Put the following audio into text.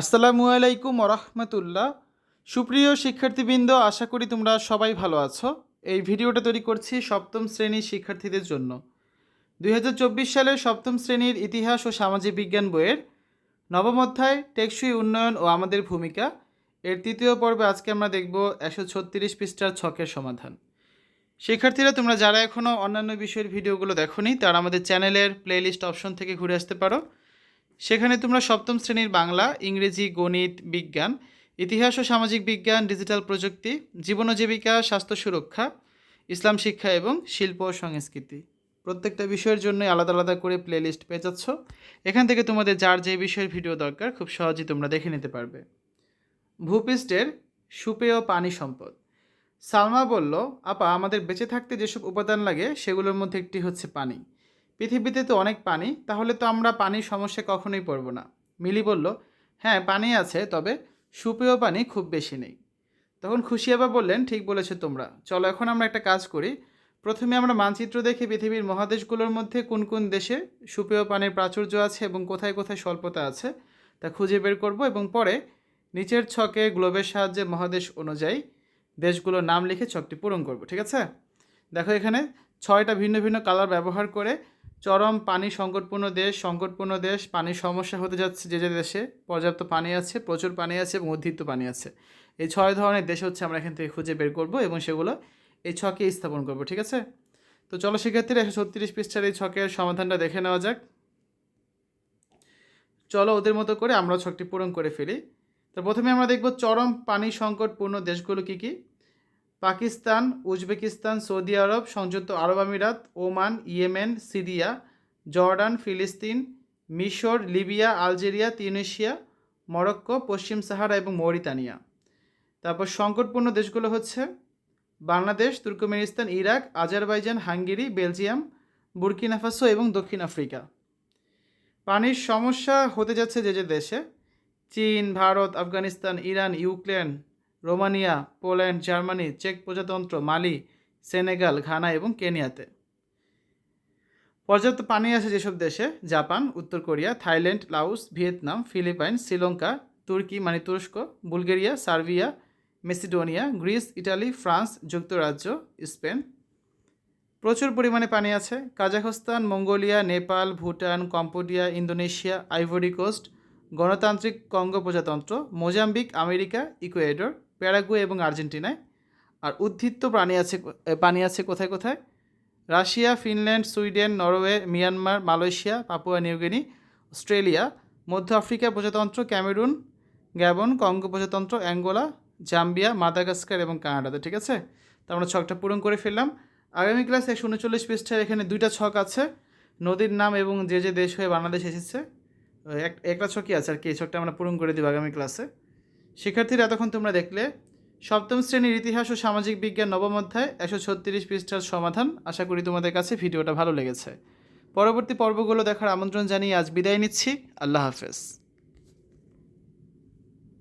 আসসালামু আলাইকুম ওরহমতুল্লাহ। সুপ্রিয় শিক্ষার্থীবৃন্দ, আশা করি তোমরা সবাই ভালো আছো। এই ভিডিওটা তৈরি করছি সপ্তম শ্রেণির শিক্ষার্থীদের জন্য। দু হাজার চব্বিশ সালের সপ্তম শ্রেণির ইতিহাস ও সামাজিক বিজ্ঞান বইয়ের নবম অধ্যায়, টেকসই উন্নয়ন ও আমাদের ভূমিকা। এর তৃতীয় পর্বে আজকে আমরা দেখব একশো ছত্রিশ পৃষ্ঠার ছকের সমাধান। শিক্ষার্থীরা, তোমরা যারা এখনও অন্যান্য বিষয়ের ভিডিওগুলো দেখোনি, তারা আমাদের চ্যানেলের প্লেলিস্ট অপশন থেকে ঘুরে আসতে পারো। সেখানে তোমরা সপ্তম শ্রেণির বাংলা, ইংরেজি, গণিত, বিজ্ঞান, ইতিহাস ও সামাজিক বিজ্ঞান, ডিজিটাল প্রযুক্তি, জীবন জীবিকা, স্বাস্থ্য সুরক্ষা, ইসলাম শিক্ষা এবং শিল্প ও সংস্কৃতি। প্রত্যেকটা বিষয়ের জন্যই আলাদা আলাদা করে প্লেলিস্ট পেয়ে যাচ্ছ এখান থেকে তোমাদের যার যে বিষয়ের ভিডিও দরকার, খুব সহজেই তোমরা দেখে নিতে পারবে। ভূপৃষ্ঠের সুপেয় পানি সম্পদ। সালমা বলল, আপা, আমাদের বেঁচে থাকতে যেসব উপাদান লাগে, সেগুলোর মধ্যে একটি হচ্ছে পানি। পৃথিবীতে তো অনেক পানি, তাহলে তো আমরা পানির সমস্যা কখনোই পড়ব না। মিলি বলল হ্যাঁ পানি আছে, তবে সুপেয় পানি খুব বেশি নেই। তখন খুশিয়াবা বললেন, ঠিক বলেছ তোমরা। চলো, এখন আমরা একটা কাজ করি। প্রথমে আমরা মানচিত্র দেখে পৃথিবীর মহাদেশগুলোর মধ্যে কোন কোন দেশে সুপেয় পানির প্রাচুর্য আছে এবং কোথায় কোথায় স্বল্পতা আছে তা খুঁজে বের করব এবং পরে নিচের ছকে গ্লোবের সাহায্যে মহাদেশ অনুযায়ী দেশগুলোর নাম লিখে ছকটি পূরণ করব, ঠিক আছে? দেখো এখানে ছয়টা ভিন্ন ভিন্ন কালার ব্যবহার করে চরম পানি সংকটপূর্ণ দেশ সংকটপূর্ণ দেশ পানির সমস্যা হতে যাচ্ছে যে যে দেশে। পর্যাপ্ত পানি আছে, প্রচুর পানি আছে এবং উদ্ধিত পানি আছে। এই ছয় ধরনের দেশ হচ্ছে আমরা এখান থেকে খুঁজে বের করব এবং সেগুলো এই ছকে স্থাপন করব, ঠিক আছে? তো চলো সেক্ষেত্রে একশো ছত্রিশ পৃষ্ঠার এই ছকের সমাধানটা দেখে নেওয়া যাক। চলো ওদের মতো করে আমরা ছকটি পূরণ করে ফেলি। তো প্রথমে আমরা দেখব চরম পানি সংকটপূর্ণ দেশগুলো কী কী? পাকিস্তান, উজবেকিস্তান, সৌদি আরব, সংযুক্ত আরব আমিরাত, ওমান, ইয়েমেন, সিরিয়া, জর্ডান, ফিলিস্তিন, মিশর, লিবিয়া, আলজেরিয়া, তিউনেশিয়া, মরক্কো, পশ্চিম সাহারা এবং মৌরিতানিয়া। তারপর সংকটপূর্ণ দেশগুলো হচ্ছে Bangladesh, Turkmenistan, Iraq, Azerbaijan, Hungary, Belgium Burkina Faso এবং দক্ষিণ আফ্রিকা। পানির সমস্যা হতে যাচ্ছে যে যে দেশে। চীন, Bharat, Afghanistan, Iran, Ukraine Romania, Poland, Germany, check প্রজাতন্ত্র, মালি, সেনেগাল, ঘানা এবং কেনিয়াতে। পর্যাপ্ত পানি আছে যেসব দেশে? জাপান, উত্তর Korea, Thailand Laos Vietnam, Philippine, Sri Lanka, Turkey মানে তুরস্ক, Bulgaria, Serbia, Macedonia, Greece, Italy, France, যুক্তরাজ্য, স্পেন। প্রচুর পরিমাণে পানি আছে। Kazakhstan, Mongolia, Nepal, Bhutan, Cambodia, Indonesia, Ivory Coast, গণতান্ত্রিক কঙ্গো প্রজাতন্ত্র, মোজাম্বিক, আমেরিকা, ইকুয়েডর প্যারাগুয়ে এবং আর্জেন্টিনায়। আর উদ্ভিত্ত প্রাণী আছে পানি আছে কোথায় কোথায়? Russia, Finland, Sweden, Norway, Myanmar, Malaysia, Papua New Guinea Australia, মধ্য আফ্রিকা প্রজাতন্ত্র, ক্যামেরুন, গ্যাবন, কঙ্গো প্রজাতন্ত্র, অ্যাঙ্গোলা, জাম্বিয়া, মাদাগাস্কার এবং কানাডাতে, ঠিক আছে? তো আমরা ছকটা পূরণ করে ফেললাম। আগামী ক্লাসে একশো উনচল্লিশ পৃষ্ঠার এখানে দুইটা ছক আছে। নদীর নাম এবং যে যে দেশ হয়ে বাংলাদেশ এসেছে, এক একটা ছকই আছে আর কি, এই ছকটা আমরা পূরণ করে দেবো আগামী ক্লাসে। শিক্ষার্থীরা, এতক্ষণ তোমরা দেখলে, সপ্তম শ্রেণির ইতিহাস ও সামাজিক বিজ্ঞান নবম অধ্যায় একশো ছত্রিশ পৃষ্ঠার সমাধান। আশা করি তোমাদের কাছে ভিডিওটা ভালো লেগেছে। পরবর্তী পর্বগুলো দেখার আমন্ত্রণ জানিয়ে আজ বিদায় নিচ্ছি। আল্লাহ হাফেজ।